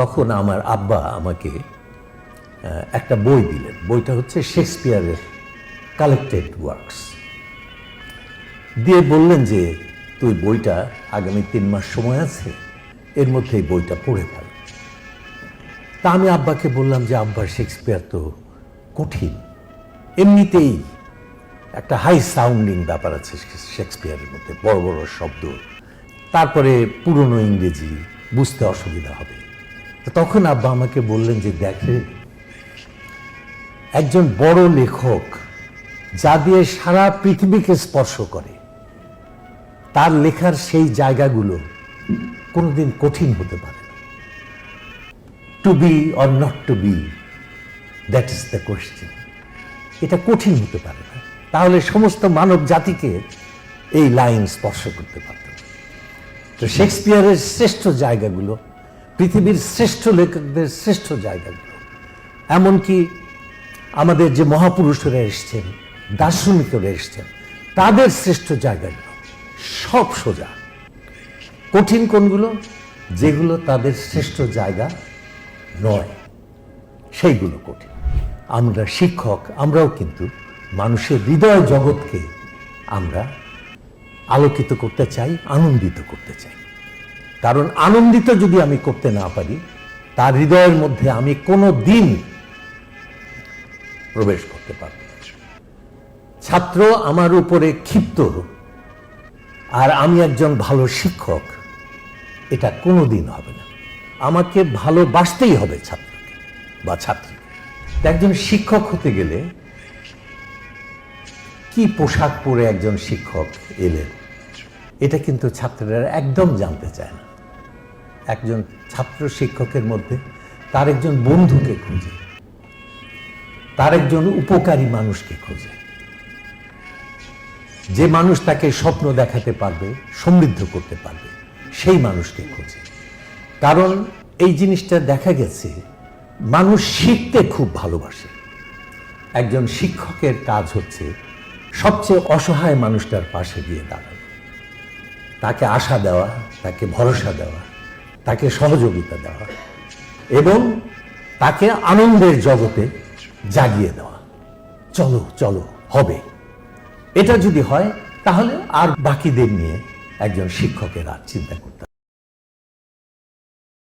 তখন আমার আব্বা আমাকে একটা বই দিলেন। বইটা হচ্ছে শেক্সপিয়ারের কালেক্টেড ওয়ার্কস দিয়ে বললেন যে, তুই বইটা আগামী তিন মাস সময় আছে, এর মধ্যে এই বইটা পড়ে ফেল। তা আমি আব্বাকে বললাম যে, আব্বা, শেক্সপিয়ার তো কঠিন। এমনিতেই একটা হাই সাউন্ডিং ব্যাপার আছে শেক্সপিয়ারের মধ্যে, বড় বড় শব্দ। তারপরে পুরনো ইংরেজি বুঝতে অসুবিধা হবে। তখন আব্বা আমাকে বললেন যে, দেখে, একজন বড় লেখক যা দিয়ে সারা পৃথিবীকে স্পর্শ করে, তার লেখার সেই জায়গাগুলো কোনোদিন কঠিন হতে পারে to be or not to be that is the question এটা কঠিন হতে পারে না। তাহলে সমস্ত মানব জাতিকে এই লাইন স্পর্শ করতে পারত তো শেক্সপিয়ারের শ্রেষ্ঠ জায়গাগুলো পৃথিবীর শ্রেষ্ঠ লেখকদের শ্রেষ্ঠ জায়গাগুলো। এমনকি আমাদের যে মহাপুরুষরা এসছেন, দার্শনিকরা এসছেন, তাদের শ্রেষ্ঠ জায়গাগুলো সব সোজা। কঠিন কোনগুলো? যেগুলো তাদের শ্রেষ্ঠ জায়গা নয়। সেইগুলো কঠিন। আমরা শিক্ষক, আমরাও কিন্তু মানুষের হৃদয় জগৎকে আমরা আলোকিত করতে চাই, আনন্দিত করতে চাই। কারণ আনন্দিত যদি আমি করতে না পারি, তার হৃদয়ের মধ্যে আমি কোনো দিন প্রবেশ করতে পারব। ছাত্র আমার উপরে ক্ষিপ্ত আর আমি একজন ভালো শিক্ষক, এটা কোনো দিন হবে না। আমাকে ভালোবাসতেই হবে ছাত্রকে বা ছাত্রীকে। তা একজন শিক্ষক হতে গেলে কি পোশাক পরে একজন শিক্ষক এলেন, এটা কিন্তু ছাত্ররা একদম জানতে চায় না। একজন ছাত্র শিক্ষকের মধ্যে, তার একজন বন্ধুকে খুঁজে, তার একজন উপকারী মানুষকে খোঁজে। যে মানুষ তাকে স্বপ্ন দেখাতে পারবে, সমৃদ্ধ করতে পারবে, সেই মানুষকে খোঁজে। কারণ এই জিনিসটা দেখা গেছে, মানুষ শিখতে খুব ভালোবাসে। একজন শিক্ষকের কাজ হচ্ছে সবচেয়ে অসহায় মানুষটার পাশে গিয়ে দাঁড়ানো। তাকে আশা দেওয়া, তাকে ভরসা দেওয়া তাকে সহযোগিতা দেওয়া এবং তাকে আনন্দের জগতে জাগিয়ে দেওয়া চলো চলো, হবে এটা যদি হয়, তাহলে আর বাকিদের নিয়ে একজন শিক্ষকের আর চিন্তা করতে।